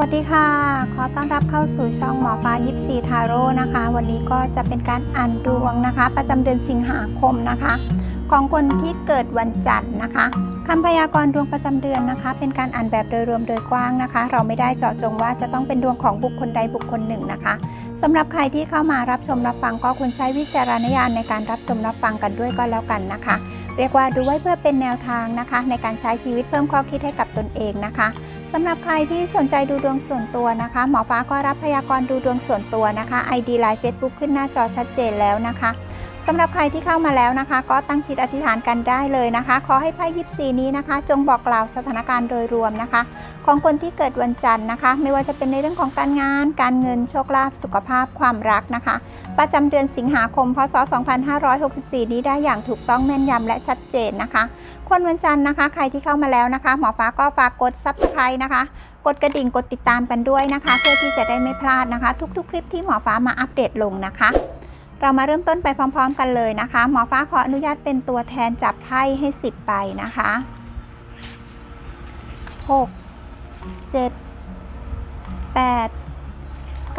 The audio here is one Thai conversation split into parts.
วัสดีค่ะ ขอต้อนรับเข้าสู่ช่องหมอปลายิปซีทาโร่นะคะ วันนี้ก็จะเป็นการอ่านดวงนะคะ ประจำเดือนสิงหาคมนะคะ ของคนที่เกิดวันจันทร์นะคะ คำพยากรณ์ดวงประจำเดือนนะคะ เป็นการอ่านแบบโดยรวมโดยกว้างนะคะ เราไม่ได้เจาะจงว่าจะต้องเป็นดวงของบุคคลใดบุคคลหนึ่งนะคะสำหรับใครที่เข้ามารับชมรับฟังก็ควรใช้วิจารณญาณในการรับชมรับฟังกันด้วยก็แล้วกันนะคะ เรียกว่าดูไว้เพื่อเป็นแนวทางนะคะ ในการใช้ชีวิตเพิ่มข้อคิดให้กับตนเองนะคะสำหรับใครที่สนใจดูดวงส่วนตัวนะคะ หมอฟ้าก็รับพยากรณ์ดูดวงส่วนตัวนะคะ ID ไลน์ Facebook ขึ้นหน้าจอชัดเจนแล้วนะคะ สำหรับใครที่เข้ามาแล้วนะคะ ก็ตั้งจิตอธิษฐานกันได้เลยนะคะ ขอให้ไพ่ยิปซีนี้นะคะ จงบอกกล่าวสถานการณ์โดยรวมนะคะ ของคนที่เกิดวันจันทร์นะคะ ไม่ว่าจะเป็นในเรื่องของการงาน การเงินโชคลาภสุขภาพความรักนะคะ ประจำเดือนสิงหาคมพศ 2564 นี้ได้อย่างถูกต้องแม่นยำและชัดเจนนะคะคนวันจันทร์นะคะ ใครที่เข้ามาแล้วนะคะ หมอฟ้าก็ฝากกด Subscribe นะคะกดกระดิ่งกดติดตามกันด้วยนะคะ เพื่อที่จะได้ไม่พลาดนะคะ ทุกๆ คลิปที่หมอฟ้ามาอัปเดตลงนะคะ เรามาเริ่มต้นไปพร้อมๆ กันเลยนะคะ หมอฟ้าขออนุญาตเป็นตัวแทนจับไพ่ให้ 10ใบนะคะ 6 7 8 9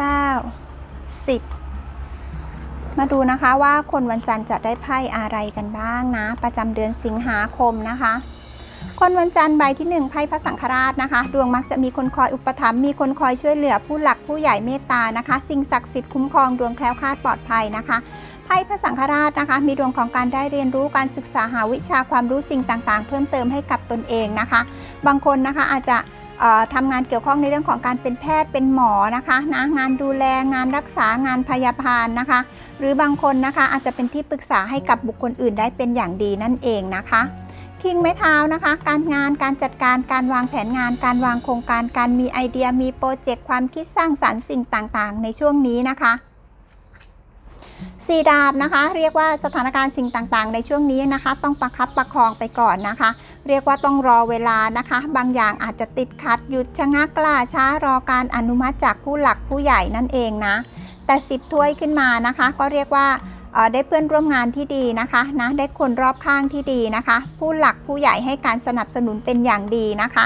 10 มาดูนะคะว่าคนวันจันทร์จะได้ไพ่อะไรกันบ้างนะ ประจำเดือนสิงหาคมนะคะ คนวันจันทร์ใบที่ 1ไพ่พระสังฆราชนะคะ ดวงมักจะมีคนคอยอุปถัมภ์มีคนคอยช่วยเหลือผู้หลักผู้ใหญ่เมตตานะคะ สิ่งศักดิ์สิทธิ์คุ้มครองดวงแคล้วคลาดปลอดภัยนะคะไพ่พระสังฆราชนะคะ มีดวงของการได้เรียนรู้การศึกษาหาวิชาความรู้สิ่งต่างๆ เพิ่มเติมให้กับตนเองนะคะ บางคนนะคะอาจจะเอ่อทำงานเกี่ยวข้องในเรื่องของการเป็นแพทย์เป็นหมอนะคะนะงานดูแลงานรักษางานพยาบาลนะคะ หรือบางคนนะคะอาจจะเป็นที่ปรึกษาให้กับบุคคลอื่นได้เป็นอย่างดีนั่นเองนะคะ คิงไม้เท้านะคะ การงานการจัดการการวางแผนงาน การวางโครงการการมีไอเดียมีโปรเจกต์ความคิดสร้างสรรค์สิ่งต่างๆ ในช่วงนี้นะคะสีดาบนะคะ เรียกว่าสถานการณ์สิ่งต่างๆ ในช่วงนี้นะคะ ต้องประคับประคองไปก่อนนะคะ เรียกว่าต้องรอเวลานะคะ บางอย่างอาจจะติดขัดหยุดชะงักล่าช้ารอการอนุมัติจากผู้หลักผู้ใหญ่นั่นเองนะแต่สิบถ้วยขึ้นมานะคะ ก็เรียกว่า ได้เพื่อนร่วมงานที่ดีนะคะนะได้คนรอบข้างที่ดีนะคะ ผู้หลักผู้ใหญ่ให้การสนับสนุนเป็นอย่างดีนะคะ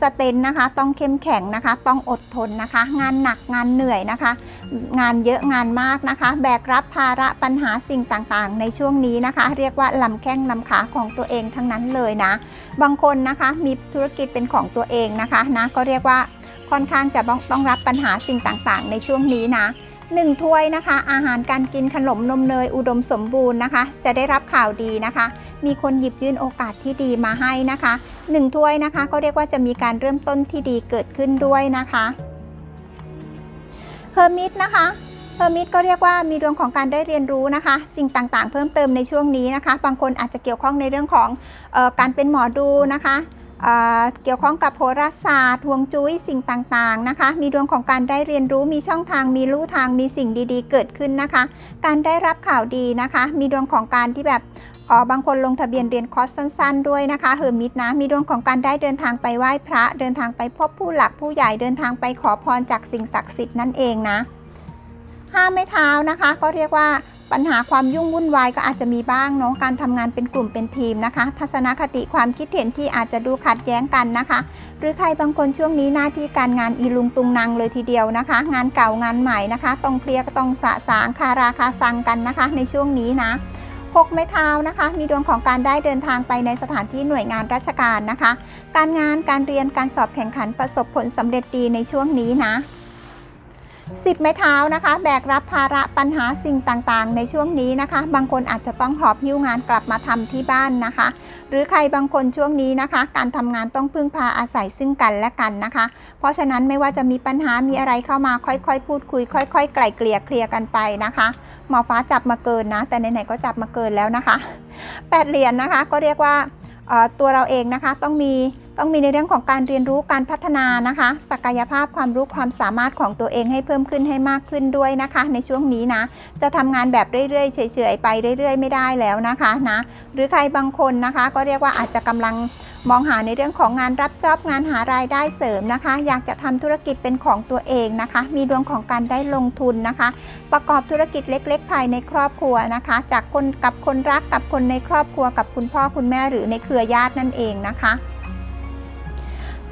สเตนนะคะต้องเข้มแข็งนะคะ ต้องอดทนนะคะ งานหนักงานเหนื่อยนะคะ งานเยอะงานมากนะคะ แบกรับภาระปัญหาสิ่งต่างๆ ในช่วงนี้นะคะ เรียกว่าลำแข้งลำขาของตัวเองทั้งนั้นเลยนะ บางคนนะคะมีธุรกิจเป็นของตัวเองนะคะนะก็เรียกว่าค่อนข้างจะต้องรับปัญหาสิ่งต่างๆ ในช่วงนี้นะ หนึ่งถ้วยนะคะ อาหารการกินขนมนมเนยอุดมสมบูรณ์นะคะ จะได้รับข่าวดีนะคะ มีคนหยิบยื่นโอกาสที่ดีมาให้นะคะหนึ่งถ้วยนะคะ ก็เรียกว่าจะมีการเริ่มต้นที่ดีเกิดขึ้นด้วยนะคะเฮอร์มิตนะคะเฮอร์มิตก็เรียกว่ามีดวงของการได้เรียนรู้นะคะ สิ่งต่างๆ เพิ่มเติมในช่วงนี้นะคะ บางคนอาจจะเกี่ยวข้องในเรื่องของออการเป็นหมอดูนะคะ เกี่ยวข้องกับโหราศาสตร์ฮวงจุ้ยสิ่งต่างๆนะคะ มีดวงของการได้เรียนรู้มีช่องทางมีลู่ทางมีสิ่งดีๆ เกิดขึ้นนะคะ การได้รับข่าวดีนะคะ มีดวงของการที่แบบอ๋อบางคนลงทะเบียนเรียนคอร์สสั้น ๆ ด้วยนะคะเฮอร์มิตนะ มีดวงของการได้เดินทางไปไหว้พระ เดินทางไปพบผู้หลักผู้ใหญ่เดินทางไปขอพรจากสิ่งศักดิ์สิทธิ์นั่นเองนะห้ามไม่เท้านะคะ ก็เรียกว่า ปัญหาความยุ่งวุ่นวายก็อาจจะมีบ้างเนาะการทำงานเป็นกลุ่มเป็นทีมนะคะ ทัศนคติความคิดเห็นที่อาจจะดูขัดแย้งกันนะคะ หรือใครบางคนช่วงนี้หน้าที่การงานอีลุงตุงนางเลยทีเดียวนะคะ งานเก่างานใหม่นะคะ ต้องเคลียร์ก็ต้องสะสางคาราคาซังกันนะคะ ในช่วงนี้นะหกไม้เท้านะคะ มีดวงของการได้เดินทางไปในสถานที่หน่วยงานราชการนะคะ การงานการเรียนการสอบแข่งขันประสบผลสำเร็จดีในช่วงนี้นะ สิบไม้เท้านะคะ แบกรับภาระปัญหาสิ่งต่างๆ ในช่วงนี้นะคะ บางคนอาจจะต้องหอบหิ้วงานกลับมาทำที่บ้านนะคะ หรือใครบางคนช่วงนี้นะคะ การทำงานต้องพึ่งพาอาศัยซึ่งกันและกันนะคะ เพราะฉะนั้นไม่ว่าจะมีปัญหามีอะไรเข้ามาค่อยๆ พูดคุย ค่อยๆ ไกล่เกลี่ยเคลียร์กันไปนะคะหมอฟ้าจับมาเกินนะ แต่ไหนๆก็จับมาเกินแล้วนะคะแปดเหรียญนะคะก็เรียกว่าตัวเราเองนะคะต้องมี ต้องมีในเรื่องของการเรียนรู้การพัฒนานะคะ ศักยภาพความรู้ความสามารถของตัวเองให้เพิ่มขึ้นให้มากขึ้นด้วยนะคะ ในช่วงนี้นะ จะทำงานแบบเรื่อยๆเฉยๆไปเรื่อย ๆ ไม่ได้แล้วนะคะนะหรือใครบางคนนะคะ ก็เรียกว่าอาจจะกำลังมองหาในเรื่องของงานรับจอบงานหารายได้เสริมนะคะ อยากจะทำธุรกิจเป็นของตัวเองนะคะ มีดวงของการได้ลงทุนนะคะ ประกอบธุรกิจเล็ก ๆ ภายในครอบครัวนะคะ จากคนกับคนรักกับคนในครอบครัวกับคุณพ่อคุณแม่หรือในเครือญาตินั่นเองนะคะ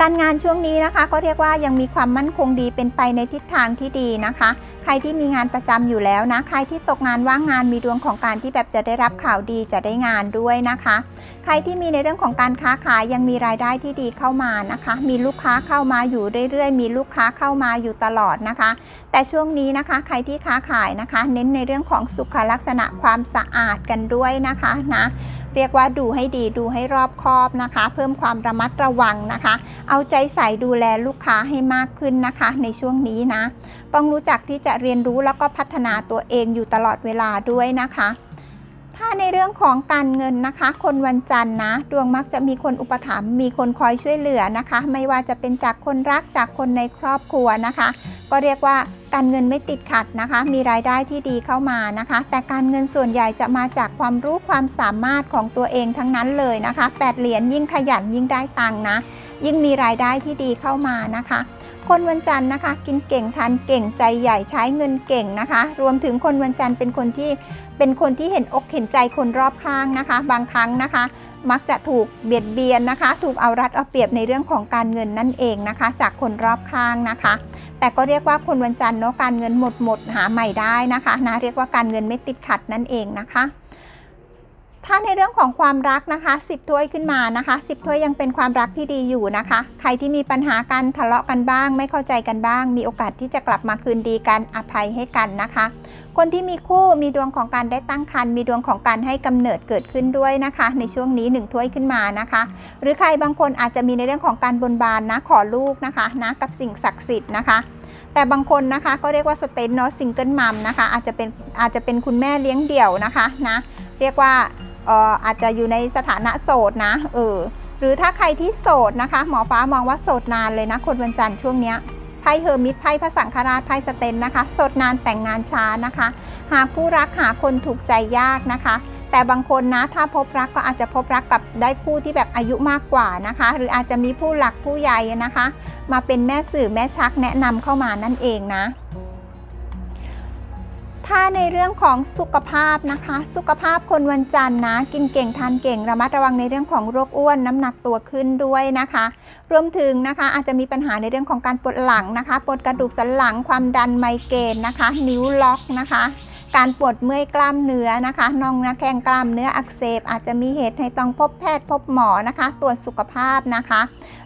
การงานช่วงนี้นะคะ ก็เรียกว่ายังมีความมั่นคงดีเป็นไปในทิศทางที่ดีนะคะ ใครที่มีงานประจำอยู่แล้วนะ ใครที่ตกงานว่างงานมีดวงของการที่แบบจะได้รับข่าวดีจะได้งานด้วยนะคะ ใครที่มีในเรื่องของการค้าขายยังมีรายได้ที่ดีเข้ามานะคะ มีลูกค้าเข้ามาอยู่เรื่อยๆ มีลูกค้าเข้ามาอยู่ตลอดนะคะ แต่ช่วงนี้นะคะ ใครที่ค้าขายนะคะ เน้นในเรื่องของสุขลักษณะความสะอาดกันด้วยนะคะนะ เรียกว่าดูให้ดีดูให้รอบคอบนะคะ เพิ่มความระมัดระวังนะคะ เอาใจใส่ดูแลลูกค้าให้มากขึ้นนะคะ ในช่วงนี้นะ ต้องรู้จักที่จะเรียนรู้แล้วก็พัฒนาตัวเองอยู่ตลอดเวลาด้วยนะคะ ถ้าในเรื่องของการเงินนะคะ คนวันจันทร์นะ ดวงมักจะมีคนอุปถัมภ์มีคนคอยช่วยเหลือนะคะ ไม่ว่าจะเป็นจากคนรักจากคนในครอบครัวนะคะ ก็เรียกว่า การเงินไม่ติดขัดนะคะ มีรายได้ที่ดีเข้ามานะคะ แต่การเงินส่วนใหญ่จะมาจากความรู้ความสามารถของตัวเองทั้งนั้นเลยนะคะแปดเหรียญยิ่งขยันยิ่งได้ตังนะ ยิ่งมีรายได้ที่ดีเข้ามานะคะคนวันจันทร์นะคะ กินเก่งทานเก่งใจใหญ่ใช้เงินเก่งนะคะ รวมถึงคนวันจันทร์เป็นคนที่เป็นคนที่เห็นอกเห็นใจคนรอบข้างนะคะ บางครั้งนะคะ มักจะถูกเบียดเบียนนะคะ ถูกเอารัดเอาเปรียบในเรื่องของการเงินนั่นเองนะคะ จากคนรอบข้างนะคะ แต่ก็เรียกว่าคนวันจันทร์เนาะการเงินหมดหมดหาใหม่ได้นะคะนะเรียกว่าการเงินไม่ติดขัดนั่นเองนะคะถ้าในเรื่องของความรักนะคะ 10 ถ้วยขึ้นมานะคะ 10 ถ้วยยังเป็นความรักที่ดีอยู่นะคะ ใครที่มีปัญหากันทะเลาะกันบ้าง ไม่เข้าใจกันบ้าง มีโอกาสที่จะกลับมาคืนดีกันอภัยให้กันนะคะ คนที่มีคู่มีดวงของการได้ตั้งครรภ์มีดวงของการให้กำเนิดเกิดขึ้นด้วยนะคะ ในช่วงนี้ 1 ถ้วยขึ้นมานะคะ หรือใครบางคนอาจจะมีในเรื่องของการบนบานนะขอลูกนะคะนะกับสิ่งศักดิ์สิทธิ์นะคะแต่บางคนนะคะก็เรียกว่าสเตนเนาะซิงเกิลมัมนะคะอาจจะเป็นอาจจะเป็นคุณแม่เลี้ยงเดี่ยวนะคะนะเรียกว่าเอ่ออาจจะอยู่ในสถานะโสดนะเออหรือถ้าใครที่โสดนะคะ หมอฟ้ามองว่าโสดนานเลยนะคนวันจันทร์ช่วงเนี้ย ไพ่เฮอร์มิตไพ่พระสังฆราชไพ่สเตนนะคะ สดนานแต่งงานช้านะคะ หาคู่รักหาคนถูกใจยากนะคะ แต่บางคนนะถ้าพบรักก็อาจจะพบรักกับได้คู่ที่แบบอายุมากกว่านะคะ หรืออาจจะมีผู้หลักผู้ใหญ่นะคะ มาเป็นแม่สื่อแม่ชักแนะนำเข้ามานั่นเองนะ ถ้าในเรื่องของสุขภาพนะคะ สุขภาพคนวันจันทร์นะ กินเก่งทานเก่งระมัดระวังในเรื่องของโรคอ้วนน้ำหนักตัวขึ้นด้วยนะคะ รวมถึงนะคะอาจจะมีปัญหาในเรื่องของการปวดหลังนะคะปวดกระดูกสันหลังความดันไมเกรนนะคะ นิ้วล็อกนะคะ การปวดเมื่อยกล้ามเนื้อนะคะน่องนะแข้งกล้ามเนื้ออักเสบ อาจจะมีเหตุให้ต้องพบแพทย์พบหมอนะคะ ตรวจสุขภาพนะคะ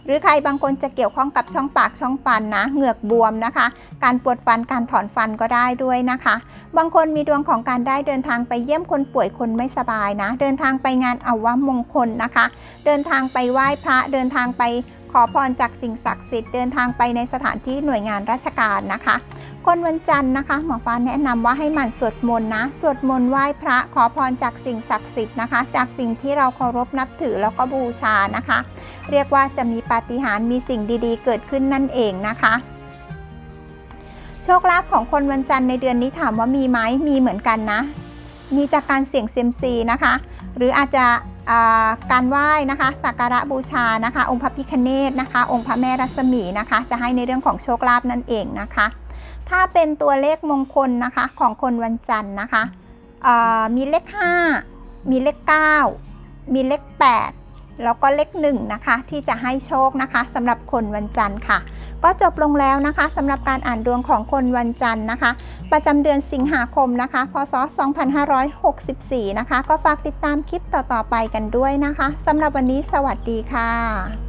หรือใครบางคนจะเกี่ยวข้องกับช่องปากช่องฟันนะเหงือกบวมนะคะ การปวดฟันการถอนฟันก็ได้ด้วยนะคะ บางคนมีดวงของการได้เดินทางไปเยี่ยมคนป่วยคนไม่สบายนะ เดินทางไปงานอาวมงคลนะคะ เดินทางไปไหว้พระเดินทางไป ขอพรจากสิ่งศักดิ์สิทธิ์เดินทางไปในสถานที่หน่วยงานราชการนะคะ คนวันจันทร์นะคะ หมอฟ้าแนะนำว่าให้หมั่นสวดมนต์นะ สวดมนต์ไหว้พระ ขอพรจากสิ่งศักดิ์สิทธิ์นะคะ จากสิ่งที่เราเคารพนับถือแล้วก็บูชานะคะ เรียกว่าจะมีปาฏิหาริย์มีสิ่งดีๆ เกิดขึ้นนั่นเองนะคะโชคลาภของคนวันจันทร์ในเดือนนี้ถามว่ามีไหมมีเหมือนกันนะ มีจากการเสี่ยงเซียมซีนะคะ หรืออาจจะการไหว้นะคะสักการะบูชานะคะ องค์พระพิคเนตนะคะ องค์พระแม่รัศมีนะคะ จะให้ในเรื่องของโชคลาภนั่นเองนะคะ ถ้าเป็นตัวเลขมงคลนะคะของคนวันจันทร์นะคะมีเลข 5 มีเลข 9 มีเลข 8 แล้วก็เลขหนึ่งนะคะที่จะให้โชคนะคะสำหรับคนวันจันทร์ค่ะ ก็จบลงแล้วนะคะสำหรับการอ่านดวงของคนวันจันทร์นะคะ ประจำเดือนสิงหาคมนะคะ พศ 2564 นะคะ ก็ฝากติดตามคลิปต่อๆไปกันด้วยนะคะสำหรับวันนี้สวัสดีค่ะ